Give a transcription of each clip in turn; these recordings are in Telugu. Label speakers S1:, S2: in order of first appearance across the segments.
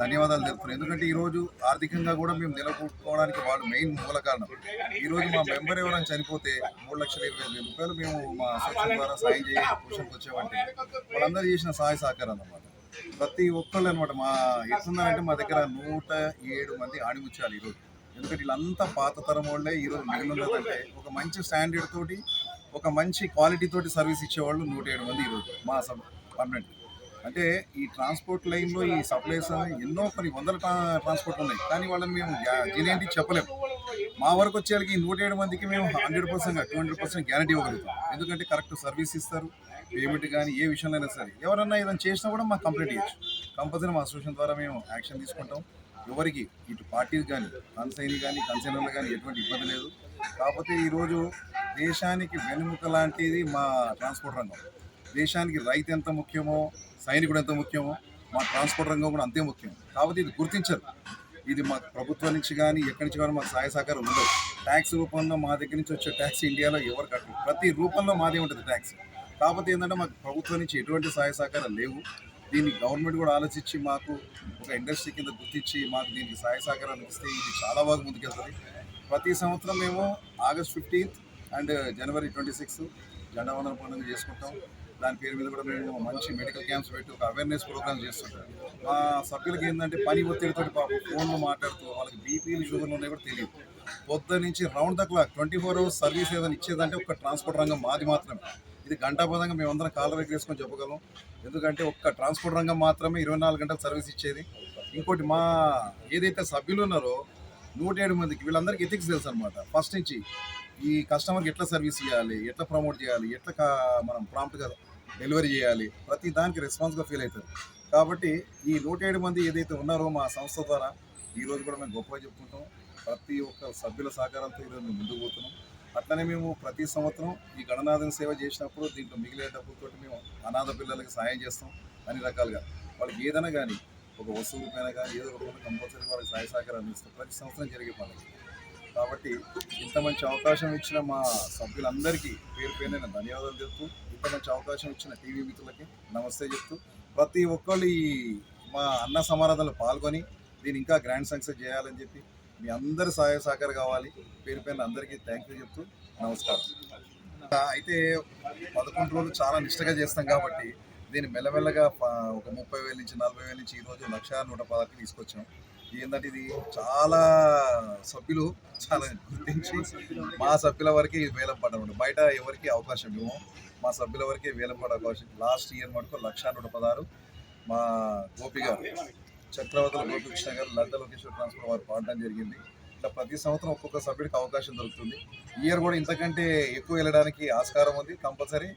S1: ధన్యవాదాలు తెలుపుతున్నాను ఎందుకంటే ఈరోజు ఆర్థికంగా కూడా మేము నిలబొట్టుకోవడానికి వాళ్ళు మెయిన్ మూల కారణం. ఈరోజు మా మెంబర్ ఎవరైనా చనిపోతే మూడు లక్షల ఇరవై వేల రూపాయలు మేము మా అసోసియేషన్ ద్వారా సాయం చేయ పోషణకు వచ్చామంటే వాళ్ళందరూ చేసిన సహాయ సహకారం అన్నమాట. ప్రతి ఒక్కళ్ళు అనమాట మా ఎట్లున్నారంటే మా దగ్గర నూట ఏడు మంది ఆణిముచ్చాలి ఈరోజు ఎందుకంటే వీళ్ళంతా పాత తరం వాళ్ళే ఈరోజు మిగిలిన ఒక మంచి స్టాండర్డ్ తోటి ఒక మంచి క్వాలిటీ తోటి సర్వీస్ ఇచ్చేవాళ్ళు నూట ఏడు మంది ఈరోజు మా సబ్ పర్మనెంట్ అంటే ఈ ట్రాన్స్పోర్ట్ లైన్లో ఈ సప్లైస్ ఎన్నో కొన్ని వందల ట్రాన్స్పోర్ట్ ఉన్నాయి. కానీ వాళ్ళని మేము జీనేంటి చెప్పలేము మా వరకు వచ్చేళ్ళకి నూట ఏడు మందికి మేము hundred percent two hundred percent guarantee ఇవ్వగలుగుతాం. ఎందుకంటే కరెక్ట్ సర్వీస్ ఇస్తారు పేమెంట్ కానీ ఏ విషయంలో అయినా సరే. ఎవరన్నా ఏదైనా చేసినా కూడా మాకు కంప్లీట్ ఇవ్వచ్చు కంపల్సరీ మా అసోసియేషన్ ద్వారా మేము యాక్షన్ తీసుకుంటాం. ఎవరికి ఇటు పార్టీలు కానీ కన్సైన్ కానీ కన్సైనర్లు కానీ ఎటువంటి ఇబ్బంది లేదు. కాకపోతే ఈరోజు దేశానికి వెనుముక లాంటిది మా ట్రాన్స్పోర్ట్ రంగం. దేశానికి రైతు ఎంత ముఖ్యమో సైనికుడు ఎంత ముఖ్యమో మా ట్రాన్స్పోర్ట్ రంగం కూడా అంతే ముఖ్యం. కాబట్టి ఇది గుర్తించరు. ఇది మా ప్రభుత్వం నుంచి కానీ ఎక్కడి నుంచి కానీ మాకు సహాయ సహకారం ఉండదు. ట్యాక్స్ రూపంలో మా దగ్గర నుంచి వచ్చే ట్యాక్స్ ఇండియాలో ఎవరు కట్టరు. ప్రతి రూపంలో మాదే ఉంటుంది ట్యాక్స్. కాకపోతే ఏంటంటే మాకు ప్రభుత్వం నుంచి ఎటువంటి సహాయ సహకారం లేవు. దీన్ని గవర్నమెంట్ కూడా ఆలోచించి మాకు ఒక ఇండస్ట్రీ కింద గుర్తించి మాకు దీనికి సహాయ సహకారాలు ఇస్తే ఇది చాలా బాగా ముందుకెళ్తుంది. ప్రతి సంవత్సరం మేము August fifteenth and January twenty six జెండా వందన పండుగ చేసుకుంటాం. దాని పేరు మీద కూడా మేము మంచి మెడికల్ క్యాంప్స్ పెట్టి ఒక అవేర్నెస్ ప్రోగ్రామ్ చేస్తుంటాం. మా సభ్యులకి ఏంటంటే పని ఒత్తిడితో పాప ఫోన్లో మాట్లాడుతూ వాళ్ళకి బీపీలు షుగర్లు ఉన్నాయి కూడా తెలియదు. పొద్దు నుంచి round the clock twenty four hours service ఏదైనా ఇచ్చేదంటే ఒక ట్రాన్స్పోర్ట్ రంగం మాది మాత్రమే. ఇది గంటాపదంగా మేమందరం కాలర్ వేసుకొని చెప్పగలం. ఎందుకంటే ఒక్క ట్రాన్స్పోర్ట్ రంగం మాత్రమే ఇరవై నాలుగు గంటలు సర్వీస్ ఇచ్చేది. ఇంకోటి మా ఏదైతే సభ్యులు ఉన్నారో నూట ఏడు మందికి వీళ్ళందరికీ ఎథిక్స్ తెలుసు అనమాట ఫస్ట్ నుంచి ఈ కస్టమర్కి ఎట్లా సర్వీస్ ఇవ్వాలి ఎట్లా ప్రమోట్ చేయాలి ఎట్లా మనం ప్రాంప్ట్గా డెలివరీ చేయాలి. ప్రతి దానికి రెస్పాన్స్గా ఫీల్ అవుతారు. కాబట్టి ఈ నూట ఏడు మంది ఏదైతే ఉన్నారో మా సంస్థ ద్వారా ఈరోజు కూడా మేము గొప్పగా చెప్పుకుంటాం. ప్రతి ఒక్క సభ్యుల సహకారంతో ఈరోజు మేము ముందుకు పోతున్నాం. అట్లనే మేము ప్రతి సంవత్సరం ఈ గణనాథన సేవ చేసినప్పుడు దీంట్లో మిగిలే డబ్బులతో మేము అనాథ పిల్లలకి సాయం చేస్తాం అన్ని రకాలుగా. వాళ్ళకి ఏదైనా కానీ ఒక వస్తువు రూపాయన కానీ ఏదో ఒక కంపల్సరీ వాళ్ళకి సహాయ సహకారాలు ఇస్తాం ప్రతి సంవత్సరం జరిగే పనులు. కాబట్టి ఇంత మంచి అవకాశం ఇచ్చిన మా సభ్యులందరికీ పేరు పేరు నేను ధన్యవాదాలు చెప్తూ ఇంత మంచి అవకాశం ఇచ్చిన టీవీ మిత్రులకి నమస్తే చెప్తూ ప్రతి ఒక్కళ్ళు ఈ మా అన్న సమారాధనలు పాల్గొని దీని ఇంకా గ్రాండ్ సక్సెస్ చేయాలని చెప్పి మీ అందరి సహాయ సహకారం కావాలి. పేరు పేరున అందరికీ థ్యాంక్ యూ చెప్తూ నమస్కారం. అయితే పదకొండు రోజులు చాలా నిష్టగా చేస్తాం కాబట్టి దీన్ని మెల్లమెల్లగా ప- ఒక ముప్పై వేల నుంచి నలభై వేల నుంచి ఈరోజు లక్ష నూట పదకి తీసుకొచ్చాం. ఏంటంటే ఇది చాలా సభ్యులు చాలా గుర్తించి మా సభ్యుల వరకే ఇది వేలం పడడం బయట ఎవరికి అవకాశం ఇవ్వం మా సభ్యుల వరకే వేలం పడే అవకాశం లాస్ట్ ఇయర్ మటుకు లక్ష నూట పదహారు మా గోపి గారు చక్రవర్తుల గోపికృష్ణ గారు లలిత లోకేశ్వర ట్రాన్స్ఫర్ వారు పాడడం జరిగింది. ఇట్లా ప్రతి సంవత్సరం ఒక్కొక్క సభ్యుడికి అవకాశం దొరుకుతుంది. ఇయర్ కూడా ఇంతకంటే ఎక్కువ వెళ్ళడానికి ఆస్కారం ఉంది. కంపల్సరీ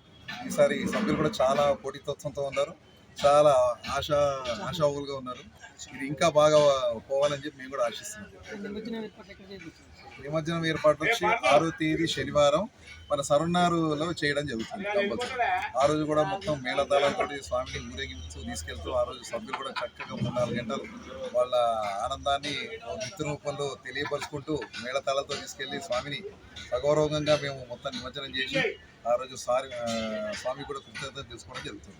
S1: ఈసారి సభ్యులు కూడా చాలా పోటీతత్వంతో ఉన్నారు. చాలా ఆశ ఆశావులుగా ఉన్నారు. ఇది ఇంకా బాగా పోవాలని చెప్పి మేము కూడా ఆశిస్తున్నాం. నిమజ్జనం ఏర్పాటు వచ్చి ఆరో తేదీ శనివారం మన సరున్నారులో చేయడం జరుగుతుంది. కంపల్సరీ. ఆ రోజు కూడా మొత్తం మేళతాళంతో స్వామిని ఊరేగించు తీసుకెళ్తూ ఆ రోజు సభ్యులు కూడా చక్కగా మూడు నాలుగు గంటలు వాళ్ళ ఆనందాన్ని మిత్ర నృత్య రూపంలో తెలియపరుచుకుంటూ మేళతాళంతో తీసుకెళ్ళి స్వామిని సగౌరవంగా మేము మొత్తం నిమజ్జనం చేసి ఆ రోజు సారి స్వామి కూడా కృతజ్ఞత తెలుసుకోవడం జరుగుతుంది.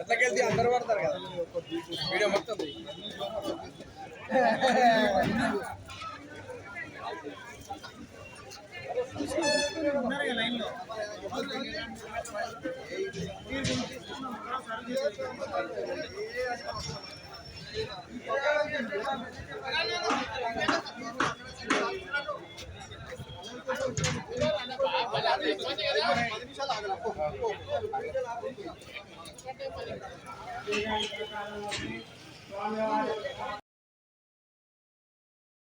S2: ఎట్లకెళ్తే అందరు పడతారు కదా వీడియో మొత్తం 先拿给他过会儿过会儿再他过会儿再拿给